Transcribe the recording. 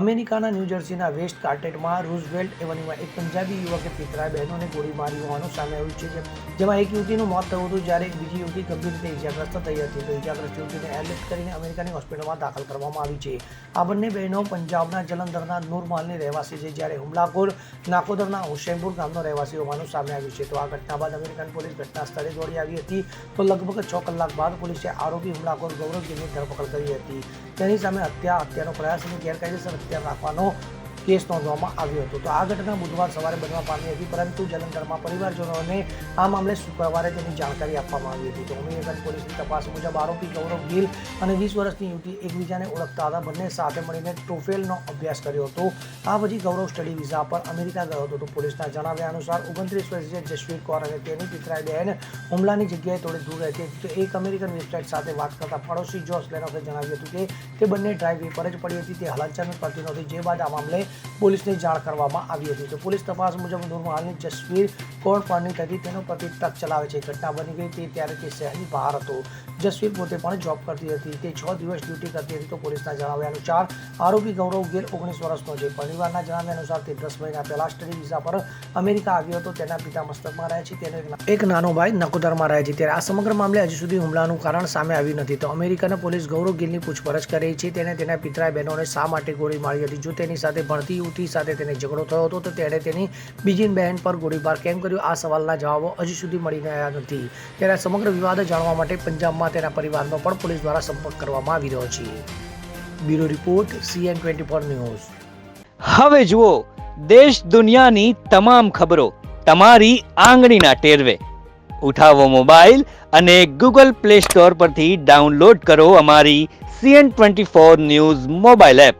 અમેરિકાના ન્યૂજર્સીના waste કાર્ટેટમાં Roosevelt એવન્યુમાં એક પંજાબી યુવકે પિતરાય બહેનોને ગોળી મારી હોવાનું સામે આવ્યું છે, જેમાં એક યુવતીનું મોત થયું હતું, જ્યારે એક બીજી યુવતી ગંભીર રીતે ઇજાગ્રસ્ત થઈ હતી. તો ઇજાગ્રસ્ત યુવતીને એરલિફ્ટ કરીને અમેરિકાની હોસ્પિટલમાં દાખલ કરવામાં આવી છે. આ બંને બહેનો પંજાબના જલંધરના નૂરમાલની રહેવાસી છે, જ્યારે હુમલાખોર નાકોદરના હુસેનપુર ગામનો રહેવાસી હોવાનું સામે આવ્યું છે. તો આ ઘટના બાદ અમેરિકન પોલીસ ઘટના સ્થળે દોડી આવી હતી. તો લગભગ છ કલાક બાદ પોલીસે આરોપી હુમલાખોર ગૌરવજીની ધરપકડ કરી હતી. તેની સામે હત્યા હત્યાનો પ્રયાસ અને ગેરકાયદેસર હત્યા રાખવાનો કેસ નોંધવામાં આવ્યો હતો. તો આ ઘટના બુધવાર સવારે બનવા પામી હતી, પરંતુ જલંધરમાં પરિવારજનોને આ મામલે શુક્રવારે તેની જાણકારી આપવામાં આવી હતી. તો અમીનગર પોલીસની તપાસ મુજબ આરોપી ગૌરવ ગિલ અને વીસ વર્ષની યુવતી એકબીજાને ઓળખતા હતા. બંને સાથે મળીને ટોફેલનો અભ્યાસ કર્યો હતો. આ પછી ગૌરવ સ્ટડી વિઝા પર અમેરિકા ગયો હતો. તો પોલીસના જણાવ્યા અનુસાર ઓગણત્રીસ વર્ષીય જસવીર કૌર અને તેની પિતરાઈ બહેન હુમલાની જગ્યાએ થોડી દૂર રહેતી હતી. તો એક અમેરિકન વેબસાઇટ સાથે વાત કરતા પડોશી જોસ લેનોફે જણાવ્યું હતું કે તે બંને ડ્રાઈવે પર જ પડી હતી. તે હલનચલન કરતી નહોતી જે બાદ આ મામલે પોલીસને જાણ કરવામાં આવી હતી. તો પોલીસ તપાસ મુજબ નૂરમહાલની જસવીર કોણ પાણી થતી તેનો પતિ ટ્રક ચલાવે છે. ઘટના બની ગઈ તે ત્યારે તે શહેરની બહાર હતો. જસવીર પોતે પણ જોબ કરતી હતી. તે છ દિવસ ડ્યુટી કરતી હતી તો પોલીસના જણાવ્યા અનુસાર આરોપી ગૌરવ ગેર ઓગણીસ વર્ષનો છે. પરિવારના જણાવ્યા અનુસાર તે દસ મહિના પહેલા સ્ટડી વિઝા પર અમેરિકા આવ્યો હતો. તેના પિતા મસ્તકમાં રહે છે. તેનો એક નાનો ભાઈ નકોદરમાં રહે છે. ત્યારે આ સમગ્ર મામલે હજુ સુધી હુમલાનું કારણ સામે આવ્યું નથી. તો અમેરિકાના પોલીસ ગૌરવ ગિલની પૂછપરછ કરી છે. તેને તેના પિતરાય બહેનોને શા માટે ગોળી મારી હતી? જો તેની સાથે ભણતી યુવતી સાથે તેને ઝઘડો થયો હતો તો તેણે તેની બીજી બહેન પર ગોળીબાર કેમ કર્યો? આ સવાલના જવાબો હજુ સુધી મળી રહ્યા નથી. ત્યારે સમગ્ર વિવાદ જાણવા માટે પંજાબમાં તેના પરિવારનો પણ પોલીસ દ્વારા સંપર્ક કરવામાં આવી રહ્યો છે. Bureau report, CN twenty four news. હવે જુઓ, દેશ દુનિયાની તમામ ખબરો તમારી આંગળીના ટેરવે. ઉઠાવો મોબાઈલ અને ગૂગલ પ્લે સ્ટોર પરથી ડાઉનલોડ કરો અમારી CN twenty four news mobile app.